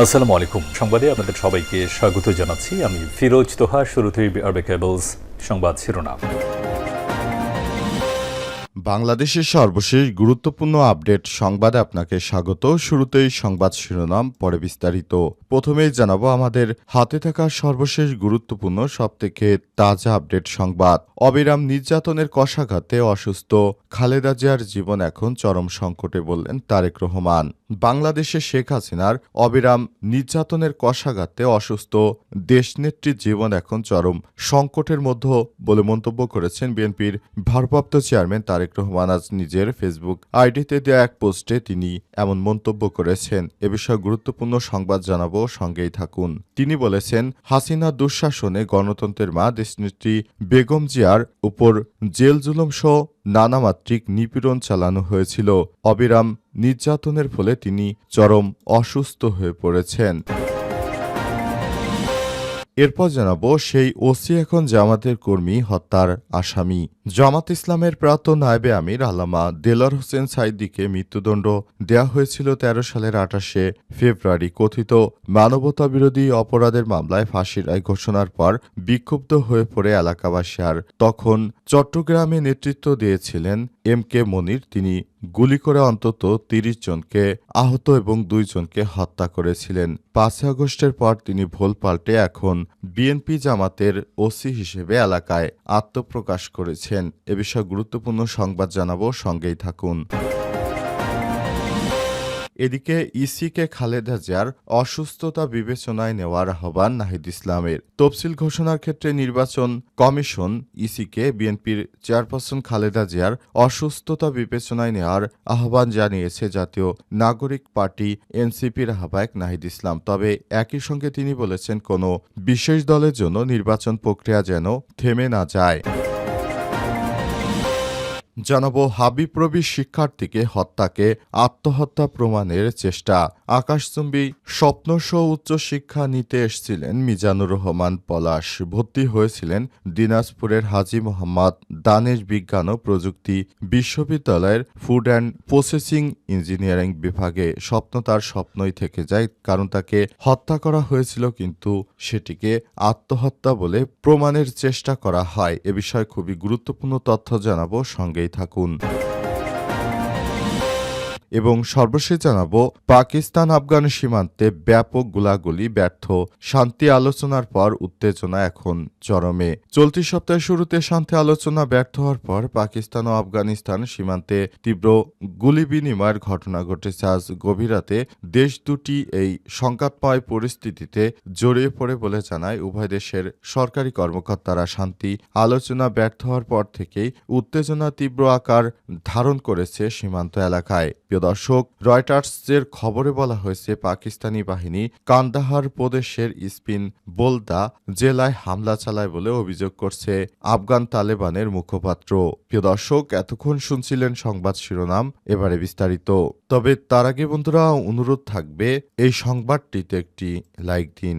আসসালামু আলাইকুম। সংবাদে আপনাদের সবাইকে স্বাগত জানাচ্ছি। আমি ফিরোজ তোহা, শুরুতেই আরবে কেবলস সংবাদ শিরোনাম। বাংলাদেশের সর্বশেষ গুরুত্বপূর্ণ আপডেট সংবাদে আপনাকে স্বাগত। শুরুতেই সংবাদ শিরোনাম, পরে বিস্তারিত। প্রথমেই জানাব আমাদের হাতে থাকা সর্বশেষ গুরুত্বপূর্ণ, সবথেকে তাজা আপডেট সংবাদ। অবিরাম নির্যাতনের কষাঘাতে অসুস্থ। খালেদা জিয়ার জীবন এখন চরম সংকটে বললেন তারেক রহমান। বাংলাদেশে শেখ হাসিনার অবিরাম নির্যাতনের কষাঘাতে অসুস্থ দেশনেত্রীর জীবন এখন চরম সংকটের মধ্যে বলে মন্তব্য করেছেন বিএনপির ভারপ্রাপ্ত চেয়ারম্যান তারেক রহমান। আজ নিজের ফেসবুক আইডিতে দেওয়া এক পোস্টে তিনি এমন মন্তব্য করেছেন। এ বিষয়ে গুরুত্বপূর্ণ সংবাদ জানাব, সঙ্গেই থাকুন। তিনি বলেছেন, হাসিনা দুঃশাসনে গণতন্ত্রের মা দেশনেত্রী বেগম জিয়ার উপর জেল জুলুম সহ নানামাত্রিক নিপীড়ন চালানো হয়েছিল। অবিরাম নির্যাতনের ফলে তিনি চরম অসুস্থ হয়ে পড়েছেন। এরপর জানাব, সেই ওসি এখন জামাতের কর্মী হত্যার আসামি। জামাত ইসলামের প্রাক্তন নায়েবে আমির আলামা দেলার হোসেন সাইদিকে মৃত্যুদণ্ড দেয়া হয়েছিল তেরো সালের আঠাশে ফেব্রুয়ারি কথিত মানবতা বিরোধী অপরাধের মামলায় ফাঁসির রায় ঘোষণার পর বিক্ষুব্ধ হয়ে পড়ে এলাকাবাসী আর তখন চট্টগ্রামে নেতৃত্ব দিয়েছিলেন এম কে মনির। তিনি গুলি করে অন্তত তিরিশ জনকে আহত এবং দুইজনকে হত্যা করেছিলেন। পাঁচই আগস্টের পর তিনি ভোল পাল্টে এখন বিএনপি জামাতের ওসি হিসেবে এলাকায় আত্মপ্রকাশ করেছেন এ বিষয়ে গুরুত্বপূর্ণ সংবাদ জানাব, সঙ্গেই থাকুন। এদিকে ইসিকে খালেদা জিয়ার অসুস্থতা বিবেচনায় নেওয়ার আহ্বান নাহিদ ইসলামের। তফসিল ঘোষণার ক্ষেত্রে নির্বাচন কমিশন ইসিকে বিএনপির চেয়ারপারসন খালেদা জিয়ার অসুস্থতা বিবেচনায় নেওয়ার আহ্বান জানিয়েছে জাতীয় নাগরিক পার্টি এনসিপির আহ্বায়ক নাহিদ ইসলাম। তবে একই সঙ্গে তিনি বলেছেন, কোনো বিশেষ দলের জন্য নির্বাচন প্রক্রিয়া যেন থেমে না যায়। জানাব হাবিপ্রবি শিক্ষার্থীকে হত্যাকে আত্মহত্যা প্রমাণের চেষ্টা। আকাশচুম্বী স্বপ্নসহ উচ্চশিক্ষা নিতে এসেছিলেন মিজানুর রহমান পলাশ। ভর্তি হয়েছিলেন দিনাজপুরের হাজি মোহাম্মদ। দানেশ বিজ্ঞান ও প্রযুক্তি বিশ্ববিদ্যালয়ের ফুড অ্যান্ড প্রসেসিং ইঞ্জিনিয়ারিং বিভাগে। স্বপ্ন তার স্বপ্নই থেকে যায়, কারণ তাকে হত্যা করা হয়েছিল কিন্তু সেটিকে আত্মহত্যা বলে প্রমাণের চেষ্টা করা হয়। এ বিষয়ে খুবই গুরুত্বপূর্ণ তথ্য জানাব সঙ্গেই থাকুন। এবং সর্বশেষ জানাব, পাকিস্তান আফগান সীমান্তে ব্যাপক গোলাগুলি ব্যর্থ। শান্তি আলোচনার পর উত্তেজনা এখন চরমে। চলতি সপ্তাহের শুরুতে শান্তি আলোচনা ব্যর্থ হওয়ার পর পাকিস্তান ও আফগানিস্তান সীমান্তে তীব্র গুলি বিনিময়ের ঘটনা ঘটেছে। আজ গভীর রাতে দেশ দুটি এই সংঘাতময় পরিস্থিতিতে জড়িয়ে পড়ে বলে জানায় উভয় দেশের সরকারি কর্মকর্তারা। শান্তি আলোচনা ব্যর্থ হওয়ার পর থেকেই উত্তেজনা তীব্র আকার ধারণ করেছে সীমান্ত এলাকায়। দর্শক, রয়টার্সের খবরে বলা হয়েছে, পাকিস্তানি বাহিনী কান্দাহার প্রদেশের স্পিন বোলদা জেলায় হামলা চালায় বলে অভিযোগ করছে আফগান তালেবানের মুখপাত্র। প্রিয় দর্শক, এতক্ষণ শুনছিলেন সংবাদ শিরোনাম, এবারে বিস্তারিত। তবে তার আগে বন্ধুরা, অনুরোধ থাকবে, এই সংবাদটিতে একটি লাইক দিন।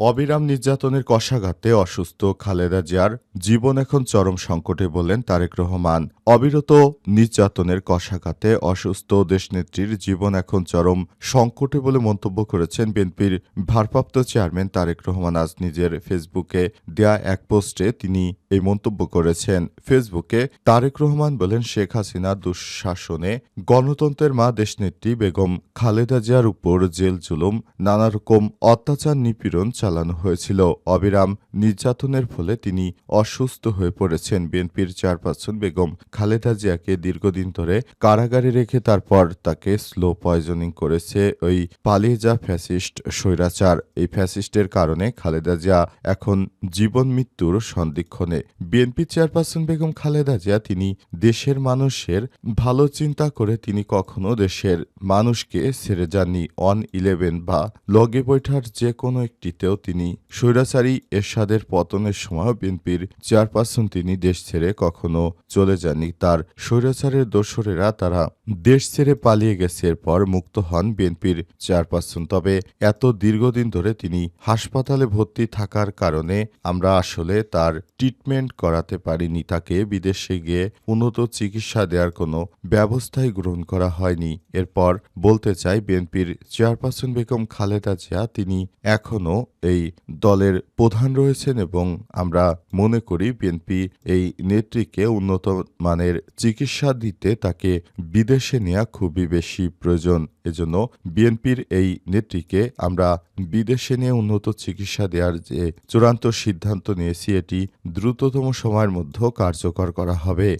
অবিরাম নির্যাতনের কষাঘাতে অসুস্থ খালেদা জিয়ার জীবন এখন চরম সংকটে বলেন তারেক রহমান। অবিরত নির্যাতনের কষাঘাতে অসুস্থ দেশনেত্রীর জীবন এখন চরম সংকটে বলে মন্তব্য করেছেন বিএনপির ভারপ্রাপ্ত চেয়ারম্যান তারেক রহমান। আজ নিজের ফেসবুকে দেয়া এক পোস্টে তিনি এই মন্তব্য করেছেন। ফেসবুকে তারেক রহমান বলেন, শেখ হাসিনা দুঃশাসনে গণতন্ত্রের মা দেশনেত্রী বেগম খালেদা জিয়ার উপর জেল জুলুম, নানা রকম অত্যাচার, নিপীড়ন চালানো হয়েছিল। অবিরাম নির্যাতনের ফলে তিনি অসুস্থ হয়ে পড়েছেন বিএনপির চেয়ারপারসন বেগম খালেদা জিয়াকে দীর্ঘদিন ধরে কারাগারে রেখে তারপর তাকে স্লো পয়জনিং করেছে ওই পালিয়ে যা ফ্যাসিস্ট স্বৈরাচার। এই ফ্যাসিস্টের কারণে খালেদা জিয়া এখন জীবন মৃত্যুর সন্দিক্ষণে বিএনপি চেয়ারপারসন বেগম খালেদা জিয়া তিনি দেশের মানুষের ভালো চিন্তা করে তিনি কখনো দেশের মানুষকে ছেড়ে যাননি। অন ইলেভেন বা লগে বৈঠার যে কোনো একটিতেও তিনি স্বৈরাচারী এরশাদের পতনের সময় বিএনপির চেয়ারপারসন তিনি দেশ ছেড়ে কখনো চলে যাননি। তার স্বৈরাচারের দোসরেরা তারা দেশ ছেড়ে পালিয়ে গেছে, এরপর মুক্ত হন বিএনপির চেয়ারপারসন। তবে এত দীর্ঘদিন ধরে তিনি হাসপাতালে ভর্তি থাকার কারণে আমরা আসলে তার ট্রিটমেন্ট করাতে পারিনি। তাকে বিদেশে গিয়ে উন্নত চিকিৎসা দেওয়ার কোনো ব্যবস্থাই গ্রহণ করা হয়নি। এরপর বলতে চাই, বিএনপির চেয়ারপারসন বেগম খালেদা জিয়া, তিনি এখনও এই দলের প্রধান রয়েছেন এবং আমরা মনে করি বিএনপি এই নেত্রীকে উন্নত মানের চিকিৎসা দিতে তাকে বিদেশে নেওয়া খুবই বেশি প্রয়োজন। এজন্য বিএনপির এই নেত্রীকে আমরা বিদেশে নিয়ে উন্নত চিকিৎসা দেওয়ার যে চূড়ান্ত সিদ্ধান্ত নিয়েছি, এটি দ্রুততম সময়ের মধ্যে কার্যকর করা হবে।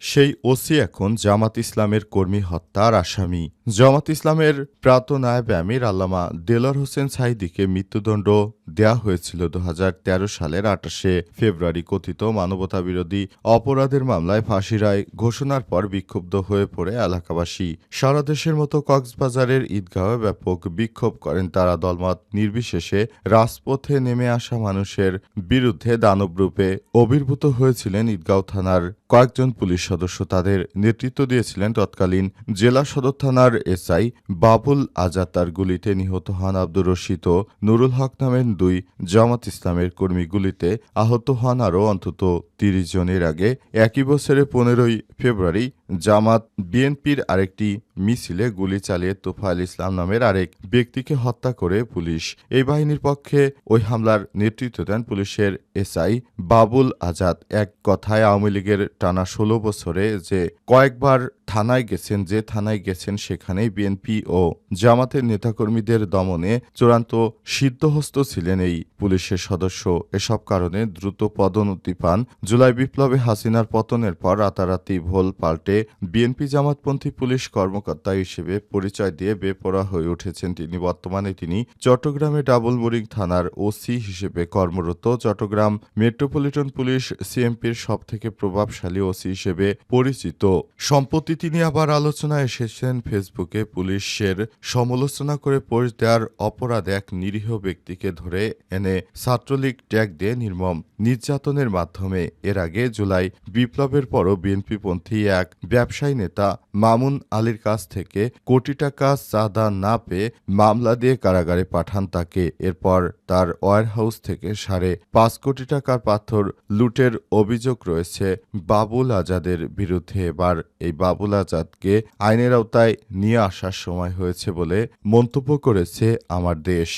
সেই ওসি এখন জামাত ইসলামের কর্মী হত্যার আসামি। জামাত ইসলামের প্রাক্তন নায়েব আমির আল্লামা দেলার হোসেন সাইদিকে মৃত্যুদণ্ড দেয়া হয়েছিল দু হাজার তেরো সালের আটাশে ফেব্রুয়ারি কথিত মানবতাবিরোধী অপরাধের মামলায় ফাঁসি রায় ঘোষণার পর বিক্ষুব্ধ হয়ে পড়ে এলাকাবাসী। সারা দেশের মতো কক্সবাজারের ঈদগাহে ব্যাপক বিক্ষোভ করেন তারা। দলমত নির্বিশেষে রাজপথে নেমে আসা মানুষের বিরুদ্ধে দানবরূপে অবির্ভূত হয়েছিলেন ঈদগাঁও থানার কয়েকজন পুলিশ সদস্য। তাদের নেতৃত্ব দিয়েছিলেন তৎকালীন জেলা সদর থানার এসআই বাবুল আজাদ তার গুলিতে নিহত হন আব্দুর রশিদ ও নুরুল হক নামের দুই জামাত ইসলামের কর্মী গুলিতে আহত হন আরও অন্তত তিরিশ জনের আগে। একই বছরের পনেরোই ফেব্রুয়ারি জামাত বিএনপির আরেকটি মিছিলে গুলি চালিয়ে তোফায়েল ইসলাম নামের আরেক ব্যক্তিকে হত্যা করে পুলিশ। এই বাহিনীর পক্ষে ওই হামলার নেতৃত্ব দেন পুলিশের এসআই বাবুল আজাদ। এক কথায় আওয়ামী লীগের টানা ষোলো বছরে যে কয়েকবার থানায় গেছেন, যে থানায় গেছেন সেখানেই বিএনপি ও জামাতের নেতাকর্মীদের দমনে চূড়ান্ত সিদ্ধহস্ত ছিলেন এই পুলিশের সদস্য। এসব কারণে দ্রুত পদোন্নতি পান জুলাই বিপ্লবে হাসিনার পতনের পর রাতারাতি ভোল পাল্টে বিএনপি জামাতপন্থী পুলিশ কর্মকর্তা হিসেবে পরিচয় দিয়ে বেপরা হয়ে উঠেছেন তিনি। বর্তমানে তিনি চট্টগ্রামে ডাবলমুরিং থানার ওসি হিসেবে কর্মরত। চট্টগ্রাম মেট্রোপলিটন পুলিশ সিএমপির সবথেকে প্রভাবশালী ওসি হিসেবে পরিচিত। সম্প্রতি তিনি আবার আলোচনায় এসেছেন ফেসবুকে পুলিশের সমালোচনা করে পোস্ট দেওয়ার অপরাধ এক নিরীহ ব্যক্তিকে ধরে এনে ছাত্রলীগ ট্যাগ দিয়ে নির্মম নির্যাতনের মাধ্যমে। এর আগে জুলাই বিপ্লবের পরও বিএনপিপন্থী এক ব্যবসায়ী নেতা মামুন আলীর কাছ থেকে কোটি টাকা চাঁদা না পেয়ে মামলা দিয়ে কারাগারে পাঠান তাকে। এরপর তার ওয়ার হাউস থেকে সাড়ে পাঁচ কোটি টাকার পাথর লুটের অভিযোগ রয়েছে বাবুল আজাদের বিরুদ্ধে। এবার এই বাবুল আজাদকে আইনের আওতায় নিয়ে আসার সময় হয়েছে বলে মন্তব্য করেছে আমার দেশ।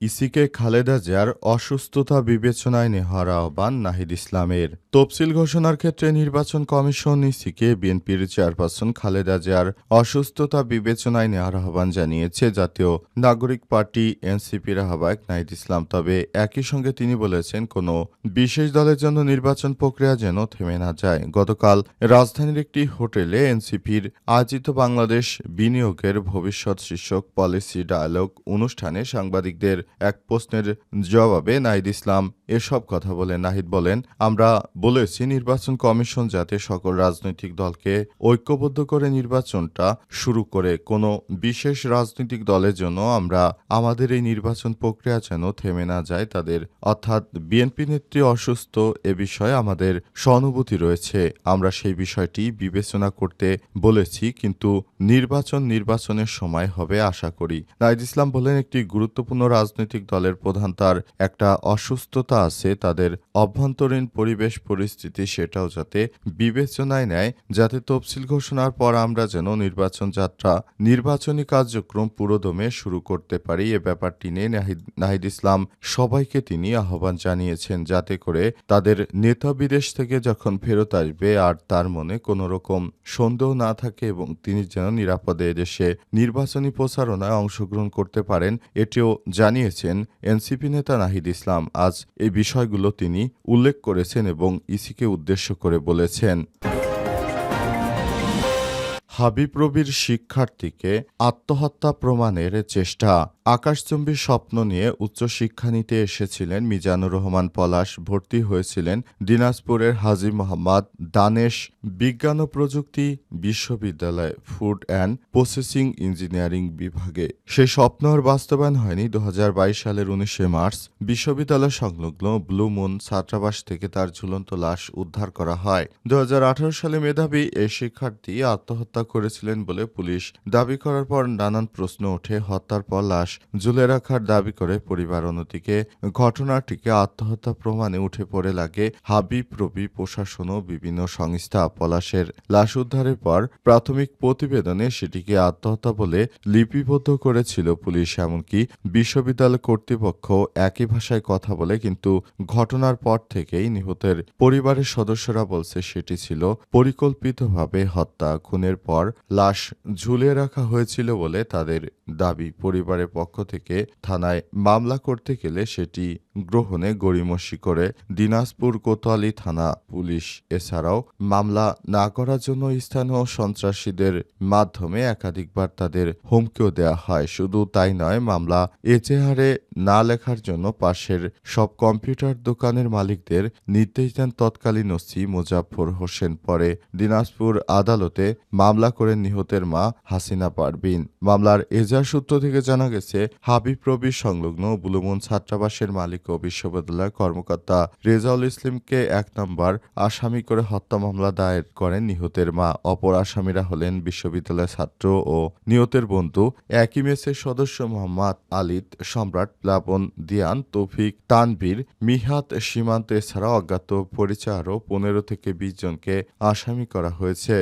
ইসিকে খালেদা জিয়ার অসুস্থতা বিবেচনায় নেওয়ার আহ্বান নাহিদ ইসলামের। তফসিল ঘোষণার ক্ষেত্রে নির্বাচন কমিশন ইসিকে বিএনপির চেয়ারপারসন খালেদা জিয়ার অসুস্থতা বিবেচনায় নেওয়ার আহ্বান জানিয়েছে জাতীয় নাগরিক পার্টি এনসিপির আহ্বায়ক নাহিদ ইসলাম। তবে একই সঙ্গে তিনি বলেছেন, কোনো বিশেষ দলের জন্য নির্বাচন প্রক্রিয়া যেন থেমে না যায়। গতকাল রাজধানীর একটি হোটেলে এনসিপির আয়োজিত বাংলাদেশ বিনিয়োগের ভবিষ্যৎ শীর্ষক পলিসি ডায়ালগ অনুষ্ঠানে সাংবাদিকদের এক প্রশ্নের জবাবে নাহিদ ইসলাম এসব কথা বলে নাহিদ বলেন, আমরা বলেছি নির্বাচন কমিশন যাতে সকল রাজনৈতিক দলকে ঐক্যবদ্ধ করে নির্বাচনটা শুরু করে। কোনো বিশেষ রাজনৈতিক দলের জন্য আমরা আমাদের এই নির্বাচন প্রক্রিয়া যেন থেমে না যায়। তাদের অর্থাৎ বিএনপি নেত্রী অসুস্থ এ বিষয়ে আমাদের সহানুভূতি রয়েছে। আমরা সেই বিষয়টি বিবেচনা করতে বলেছি, কিন্তু নির্বাচন নির্বাচনের সময় হবে আশা করি। নাহিদ ইসলাম বলেন, একটি গুরুত্বপূর্ণ রাজনৈতিক রাজনৈতিক দলের প্রধান তার একটা অসুস্থতা আছে, তাদের অভ্যন্তরীণ পরিবেশ পরিস্থিতি সেটাও যাতে বিবেচনায় নেয়, যাতে তফসিল ঘোষণার পর আমরা যেন নির্বাচন যাত্রা, নির্বাচনী কার্যক্রম পুরোদমে শুরু করতে পারি। এ ব্যাপারটি নিয়ে নাহিদ ইসলাম সবাইকে তিনি আহ্বান জানিয়েছেন, যাতে করে তাদের নেতা বিদেশ থেকে যখন ফেরত আসবে আর তার মনে কোনো রকম সন্দেহ না থাকে এবং তিনি যেন নিরাপদে দেশে নির্বাচনী প্রচারণায় অংশগ্রহণ করতে পারেন, এটিও জানিয়েছেন এনসিপি নেতা নাহিদ ইসলাম। আজ এই বিষয়গুলো তিনি উল্লেখ করেছেন এবং ইসিকে উদ্দেশ্য করে বলেছেন। হাবিব রবির শিক্ষার্থীকে আত্মহত্যা প্রমাণের চেষ্টা। আকাশচুম্বী স্বপ্ন নিয়ে উচ্চশিক্ষা নিতে এসেছিলেন মিজানুর রহমান পলাশ, ভর্তি হয়েছিলেন দিনাজপুরের হাজী মোহাম্মদ দানেশ, বিজ্ঞান ও প্রযুক্তি বিশ্ববিদ্যালয় ফুড অ্যান্ড প্রসেসিং ইঞ্জিনিয়ারিং বিভাগে। স্বপ্ন আর বাস্তবায়ন হয়নি। দু হাজার বাইশ সালের উনিশে মার্চ বিশ্ববিদ্যালয় সংলগ্ন ব্লু মুন ছাত্রাবাস থেকে তার ঝুলন্ত লাশ উদ্ধার করা হয়। দু হাজার আঠারো সালে মেধাবী এই শিক্ষার্থী আত্মহত্যা করেছিলেন বলে পুলিশ দাবি করার পর নানান প্রশ্ন ওঠে। হত্যার পর লাশ ঝুলে রাখার দাবি করে পরিবার। অন্যদিকে ঘটনাটিকে আত্মহত্যা প্রমাণে উঠে পড়ে লাগে হাবিব, রবি, প্রশাসন ও বিভিন্ন সংস্থা। পলাশের লাশ উদ্ধারের পর প্রাথমিক প্রতিবেদনে সেটিকে আত্মহত্যা বলে লিপিবদ্ধ করেছিল পুলিশ। এমনকি বিশ্ববিদ্যালয় কর্তৃপক্ষ একই ভাষায় কথা বলে, কিন্তু ঘটনার পর থেকেই নিহতের পরিবারের সদস্যরা বলছে সেটি ছিল পরিকল্পিতভাবে হত্যা, খুনের পর লাশ ঝুলিয়ে রাখা হয়েছিল বলে তাদের দাবি। পরিবারের পক্ষ থেকে থানায় মামলা করতে গেলে সেটি গ্রহণে গড়িমসি করে দিনাজপুর কোতোয়ালি থানা পুলিশ। এছাড়াও মামলা না করার জন্য স্থানীয় সন্ত্রাসীদের মাধ্যমে একাধিকবার তাদের হুমকিও দেওয়া হয়। শুধু তাই নয়, মামলা এচেহারে না লেখার জন্য পাশের সব কম্পিউটার দোকানের মালিকদের নির্দেশ দেন তৎকালীন ওসি মুজাফর হোসেন। পরে দিনাজপুর আদালতে মামলা করে নিহতের মা হাসিনা পারবিন মামলার এজার সূত্র থেকে জানা গেছে, হাবিব রবি সংলগ্ন বুলুমন ছাত্রাবাসের মালিক ও বিশ্ববিদ্যালয়ের কর্মকর্তা রেজাউল ইসলামকে এক নম্বর আসামি করে হত্যা মামলা দায়ের করেন নিহতের মা। অপর আসামিরা হলেন বিশ্ববিদ্যালয়ের ছাত্র ও নিহতের বন্ধু একই মেসের সদস্য মোহাম্মদ আলিদ, সম্রাট প্লাবন দিয়ান, তৌফিক তানবীর মিহাত সীমান্ত এছাড়া অজ্ঞাত পরিচয় আরও পনেরো থেকে বিশ জনকে আসামি করা হয়েছে।